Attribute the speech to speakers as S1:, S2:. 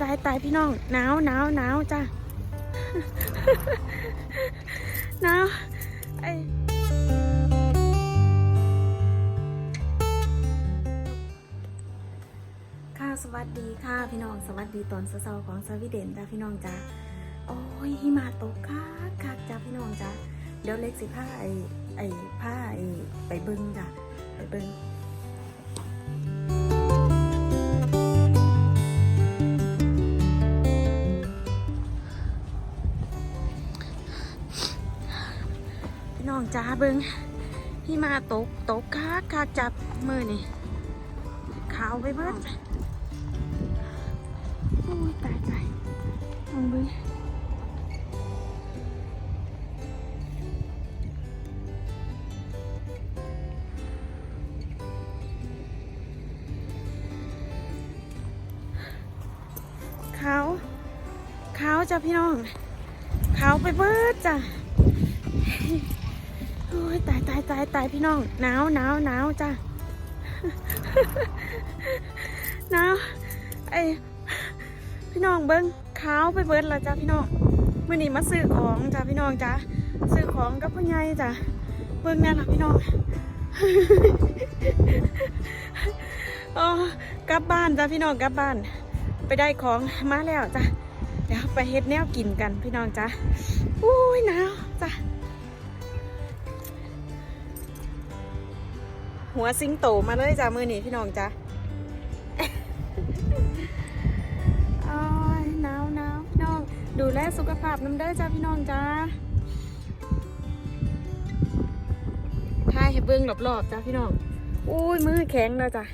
S1: ตายตายพี่น้องหนาวหนาวหนาวจ้ะหนาวไอค่ะสวัสดีค่ะพี่น้องสวัสดีตอนเช้าของสวีเดนจ้าพี่น้องจ้าโอ้ยหิมะตกคักคักจ้าพี่น้องจ้าเดี๋ยวเล็กสิผ้าไอไอผ้าไอไปเบิ้งจ้ะไปเบิ้ง พี่น้องจ้าเบิงพี่มาตกตกคักคักจับมือนี่ขาวไปเบิดโอ้ยตายตายลองเบิงขาวขาวจ้ะพี่น้องขาวไปเบิดจ้ะ โอ้ยตายตายตายตายพี่น้องหนาวหนาวหนาวจ้ะหนาวไอพี่น้องเบิ้งขาวไปเบิดและจ้ะพี่น้องเมื่อนี้มาซื้อของจ้ะพี่น้องจ้ะซื้อของกับพ่อใหญ่จ้ะเบิ้งนั่นล่ะพี่น้องอ๋อกลับบ้านจ้ะพี่น้องกลับบ้าน ไปได้ของมาแล้วจ้ะเดี๋ยวไปเฮ็ดแนวกินกันพี่น้องจ้ะอุ้ยหนาวจ้ะ หัวซิงโตมาเลยจ้ามือนี่พี่น้องจ้าอ้ยหนาวหนาวพี่น้อง ดูแลสุขภาพน้ำเด้อจ้าพี่น้องจ้าทายให้เบิ้งรอบๆจ้าพี่น้อง อุ้ยมือแข็งแล้วจ้า